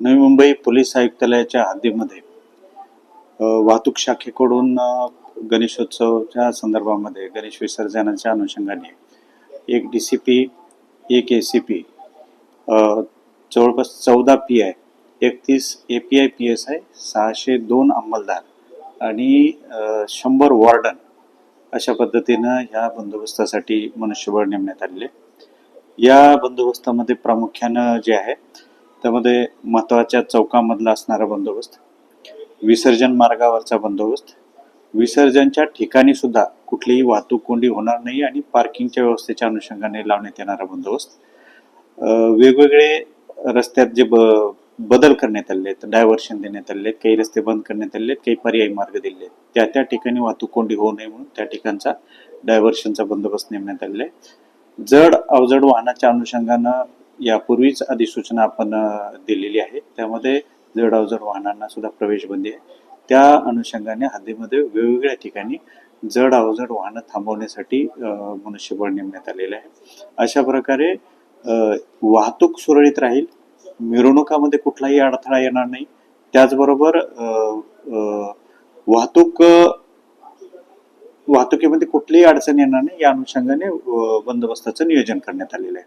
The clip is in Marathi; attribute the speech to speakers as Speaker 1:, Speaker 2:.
Speaker 1: नवी मुंबई पोलीस आयुक्तालयाच्या हद्दीमध्ये वाहतूक शाखेकडून गणेशोत्सवच्या संदर्भामध्ये गणेश विसर्जनाच्या अनुषंगाने एक डी सी पी एक ए सी पी जवळपास चौदा पी आय एकतीस A P I P S I सहाशे दोन अंमलदार आणि शंभर वॉर्डन अशा पद्धतीनं ह्या बंदोबस्तासाठी मनुष्यबळ नेमण्यात आलेले या बंदोबस्तामध्ये प्रामुख्यानं जे आहे त्यामध्ये महत्त्वाच्या चौकामधला असणारा बंदोबस्त विसर्जन मार्गावरचा बंदोबस्त विसर्जनच्या ठिकाणी सुद्धा कुठलीही वाहतूक कोंडी होणार नाही आणि पार्किंगच्या व्यवस्थेच्या अनुषंगाने लावण्यात येणारा बंदोबस्त. वेगवेगळे रस्त्यात जे ब बदल करण्यात आले आहेत डायव्हर्शन देण्यात आले आहेत काही रस्ते बंद करण्यात आले आहेत काही पर्यायी मार्ग दिले आहेत. त्या त्या ठिकाणी वाहतूक कोंडी होऊ नये म्हणून त्या ठिकाणचा डायव्हर्शनचा बंदोबस्त नेमण्यात आलेला आहे. जड अवजड वाहनाच्या अनुषंगानं यापूर्वीच अधिसूचना आपण दिलेली आहे. त्यामध्ये जड अवजड वाहनांना सुद्धा प्रवेश बंदी आहे. त्या अनुषंगाने हद्दीमध्ये वेगवेगळ्या ठिकाणी जड अवजड वाहनं थांबवण्यासाठी मनुष्यबळ नेमण्यात आलेलं आहे. अशा प्रकारे वाहतूक सुरळीत राहील. मिरवणुकामध्ये कुठलाही अडथळा येणार नाही. त्याचबरोबर वाहतूक वाहतुकीमध्ये कुठलीही अडचण येणार नाही. या अनुषंगाने बंदोबस्ताचं नियोजन करण्यात आलेलं आहे.